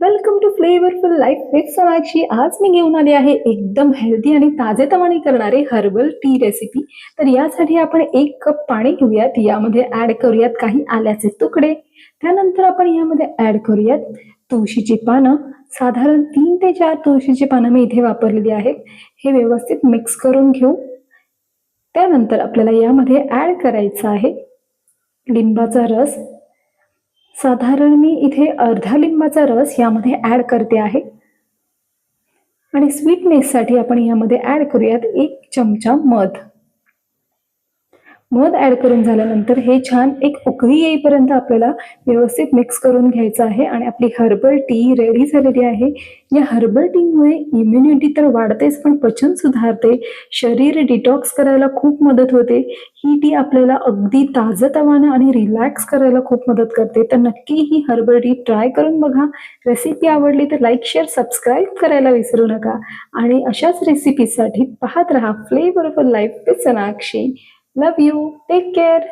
Welcome to flavourful life with Sonakshi आज मी घेऊन आली आहे एकदम हेल्दी आणि ताजेतवाने करणारे हर्बल टी रेसिपी तर यासाठी आपण एक कप पाणी घेऊयात. यामध्ये ऍड करूयात काही आल्याचे तुकडे. त्यानंतर आपण यामध्ये ऍड करूयात तुळशीची पानं. साधारण तीन ते चार तुळशीची पानं मी इथे वापरलेली आहेत. हे व्यवस्थित मिक्स करून घेऊ. त्यानंतर आपल्याला यामध्ये ऍड करायचं आहे लिंबाचा रस साधारण मी इथे अर्धा लिंबाचा रस यामध्ये ॲड करते आहे. आणि स्वीटनेससाठी आपण यामध्ये ॲड करूयात एक चमचा मध. मध ऍड करून झाल्यानंतर हे छान एक उकळी येईपर्यंत आपल्याला व्यवस्थित मिक्स करून घ्यायचं आहे. आणि आपली हर्बल टी रेडी झालेली आहे. या हर्बल टीमुळे इम्युनिटी तर वाढतेच पण पचन सुधारते. शरीर डिटॉक्स करायला खूप मदत होते. ही टी आपल्याला अगदी ताजतवानं आणि रिलॅक्स करायला खूप मदत करते. तर नक्की ही हर्बल टी ट्राय करून बघा. रेसिपी आवडली तर लाईक शेअर सबस्क्राईब करायला विसरू नका. आणि अशाच रेसिपीसाठी पाहत रहा. Flavourful life with Sanakshi Love you. Take care.